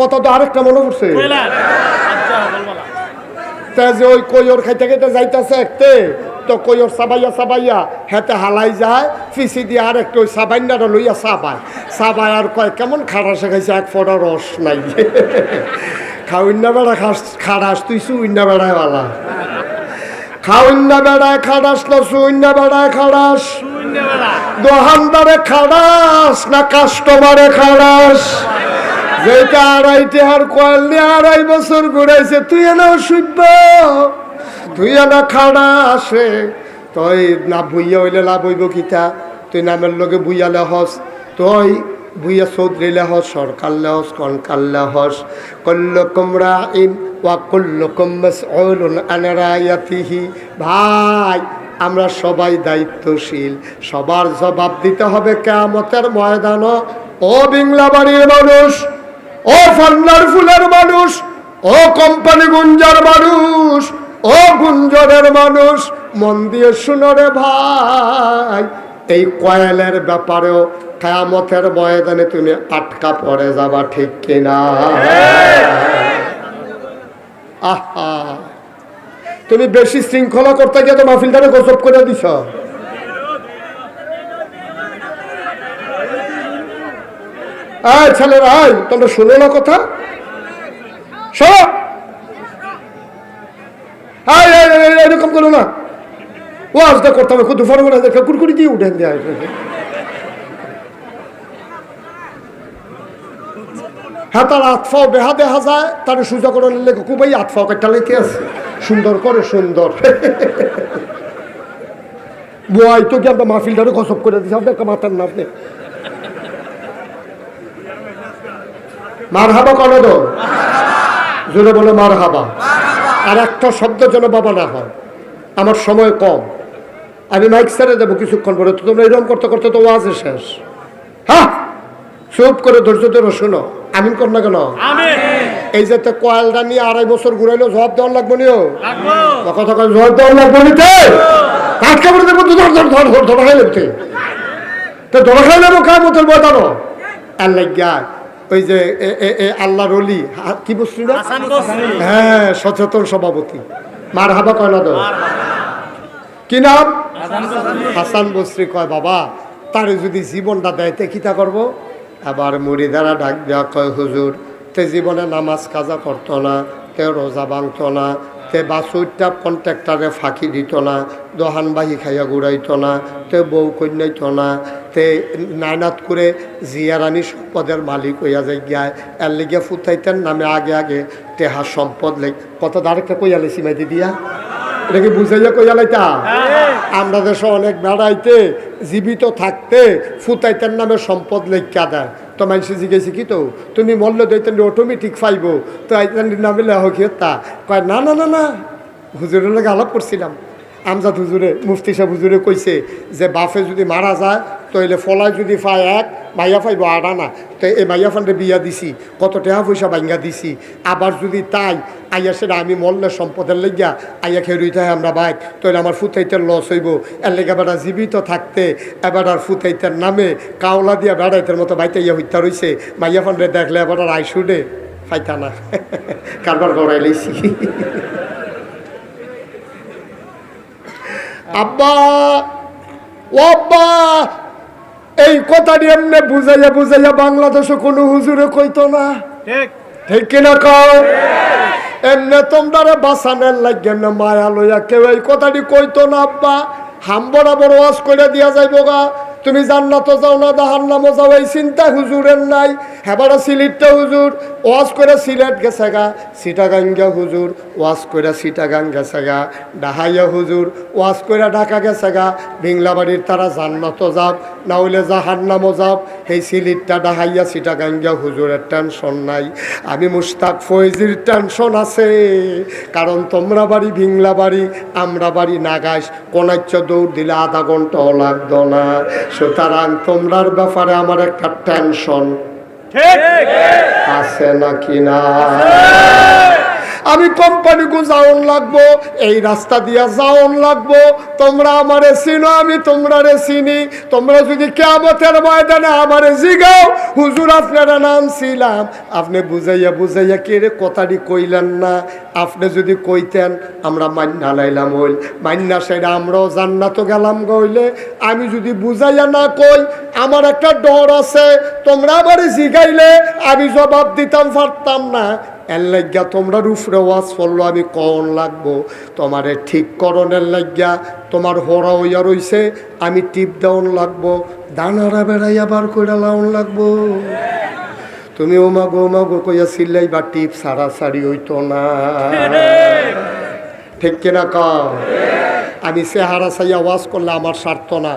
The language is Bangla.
কথা তো আরেকটা মনে পড়ছে। আচ্ছা না। তে যে ওই কইর খাইতে খাইতে যাইতেছে একতে তো কইর সাবাইয়া সাবাইয়া হেতে হালাই যায় ফিসি দিয়ে আর একটু ওই সাবাইনাটা লইয়া সাবায়। সাবাই আর কয় কেমন খারাসে খাইছে এক ফোটা রস নাই। খাউন্না বেড়া খাস খারাস তুই সুইন্না বেড়ায় वाला খাউন্না বেড়ায় খারাস না সুইন্না বেড়ায় বেলা দোকানদারে খারাস না কাস্টমারে খারাস যেটা আড়াইটে আর নিয়ে আড়াই বছর ঘুরাইছে, তুই এনে শুনব তুই এনে খাড়া আসে, তুই না বুইয়া হইলে লাভ হইব কিতা? তুই নামের লগে বুইয়ালে হস, তুই বুইয়া চৌধুরীলে হস সরকারলে হস কনকারলে হস। কল্লকম রাইন ওয়া কল্লকম মাসউলুন আন রায়াতিহি। ভাই, আমরা সবাই দায়িত্বশীল। সবার জবাব দিতে হবে কেমতের ময়দান। ও বিংলাবাড়ির মানুষ ও ফান্নার ফুলের মানুষ, ও কোম্পানি গুঞ্জার মানুষ, ও গুঞ্জরের মানুষ, মন দিয়ে শুনো রে ভাই, এই কয়েলের ব্যাপারেও কেয়ামতের ময়দানে তুমি আটকা পড়ে যাবা, ঠিক কিনা আহা, তুমি বেশি শৃঙ্খলা করতে গিয়ে তো মাহফিলটারে গোসব করে দিছ। আয় ছেলেরা তোমরা শুনো না কথা? এরকম করো না। ওয়াজটা করতে হবে দেখে কুরকুরি দিয়ে উঠেন দেয় হ্যাঁ তার আতফাও বেহা দেখা যায়, তার করে নিলে খুবই আতফাও একটা লেখে আছে। সুন্দর করে সুন্দর। বয় তো কি আমরা গসব করে দিচ্ছি আপনার মাথার নাম আপনি মার হাবা কনে দো? জোরে বলে মার হাবা আর একটা শব্দ যেন বাবা না হয়। আমার সময় কম। আমি মাইক ছেড়ে দেবো কিছুক্ষণ পরে। তো তোমরা এরকম করতে করতে তো ওয়াজে শেষ। হ্যাঁ চুপ করে ধৈর্য ধরে শোনো। আমিন কর না কেন? এই যে তো কয়েলটা নিয়ে আড়াই বছর ঘুরাইলো জবাব দেওয়ার লাগবে নিও? কথা কয় জবাব দেওয়ার লাগবে নিতে কাটকা করে দেবো ধর ধর ধর ধর ধরা খাই লেবতে তো ধরা খাই নেব কার মতন বয়তানো আর গায় ওই যে এ- এ- এ আল্লাহর অলি হা- কি বসলি না? হ্যাঁ সচেতন সভাপতি। মার হাবা কয় না কি নাম? হাসান বসরি। কয় বাবা তারে যদি জীবনটা দেয় তে কিতা করব? আবার মুড়ি মুড়িদারা ডাক দেওয়া কয় হুজুর তে জীবনে নামাজ কাজা করতো না তে রোজা ভাঙতো না তে বাসুরটা কন্ট্রাক্টারে ফাঁকি দিত না দোহানবাহি খাইয়া ঘুরাইত না, তে বউ কন্যাইত না, তে নায়নাত করে জিয়ারানি সম্পদের মালিক হইয়া যায় গিয়ায় এর লেগে ফুটাইতেন নামে আগে আগে তেহার সম্পদ লেগ কত আরেকটা কইয়া লেছি মাইদি দিয়া? এটা কি বুঝাইয়া কইয়া লাইতা? আমরা দেশে অনেক বেড়াইতে, জীবিত থাকতে ফুতাইতের নামে সম্পদ লেখা দেয়। তো মানুষে জিজ্ঞেসি কি তো? তুমি মল্ল দইতেন অটোমেটিক পাইব। তো আইতেন নামে লেহ কি তা। কয়, না না না না। হুজুরের লোক আলাপ করছিলাম। আমজাদ হুজুরে, মুফতি সাহেব হুজুরে কইছে যে বাফে যদি মারা যায়, তইলে ফলায় যদি পায় এক, মাইয়া পাইব আট আনা। তো এই মাইয়া ফান্ডে বিয়া দিছি, কত টাকা পয়সা ভাঙ্গা দিছি। আবার যদি তাই আইয়া সেটা আমি মল্লে সম্পদের লেগিয়া আইয়া খেয়ে থাকে আমরা বাইক। তৈলে আমার ফুতাইতের লস হইব। এর লেগে বেড়া জীবিত থাকতে এবার ফুতাইতের নামে কাওলা দিয়া বেড়াইতের মতো বাইতে ইয়া হইতা রইছে। মাইয়া ফান্ডে দেখলে এবার আইসুডে ফাইতা না। কারবার গড়াই লইছি। আব্বা ও আব্বা এই কথাটি এমনি বুঝাইয়া বুঝাইয়া বাংলাদেশে কোনো হুজুরে কইতো না? ঠিক। ঠিক কিনা কও? এমনি তোমরা বাসানের লাগেন না, মায়া লইয়া। কেউ এই কথাটি কইতো না, আব্বা। হাম বরাবর ওয়াজ করে দিয়া যাইব গা। তুমি জান্নাত যাও না দাহার নামও যাও, এই চিন্তা হুজুরের নাই। হেবারা সিলেটটা হুজুর, ওয়াজ করে সিলেট গেছে গা। সিটাগাঙ্গা হুজুর, ওয়াজ করে সিটাগাং গেছে গা। ডাহাইয়া হুজুর, ওয়াজ করে ঢাকা গেছে গা। বিংলাবাড়ির তারা জান্নাত যাও না হইলে জাহার নামও যাও এই সিলিটটা ডাহাইয়া সিটাগাঙ্গা হুজুরের টেনশন নাই। আমি মুস্তাক ফৈজির টেনশন আছে। কারণ তোমরা বাড়ি ভিংলা বাড়ি আমরা বাড়ি নাগাইস কোনাচ্য দৌড় দিলে আধা ঘন্টাও লাগতো না। সুতরাং তোমরার ব্যাপারে আমার একটা টেনশন। আছে নাকি না? আমি কোম্পানি গু যাওন লাগবো, এই রাস্তা দিয়া যাওন লাগবো। তোমরা আমারে চিনো, আমি তোমরা রে চিনি। তোমরা যদি কেমতের ময়দানে আমারে জিগাও, হুজুর আপনারা নাম ছিলাম আপনি বুঝাইয়া বুঝাইয়া কে রে কথাটি কইলেন না? আপনি যদি কইতেন, আমরা মান্না লাইলাম হইল। মান্না সেটা আমরাও জান্নাত গেলাম গইলে আমি যদি বুঝাইয়া না কই, আমার একটা ডর আছে, তোমরা আমারে জিগাইলে, আমি জবাব দিতাম, পারতাম না। এর লাগিয়া তোমরা রুফরে ওয়াজ করল আমি কন লাগবো, তোমারে ঠিক করণের লাগিয়া তোমার হরা হইয়া রইছে, আমি টিপ দেওয়ান লাগবো, দানারা বেড়াইয়া বার করে লাউন লাগবো। তুমি ওমা গো ওমা গো কইয়া সিল্লাই বা টিপ সারা সারি হইতো না। ঠিক কিনা ক আমি চেহারা চাইয়া ওয়াজ করলে আমার স্বার্থ না।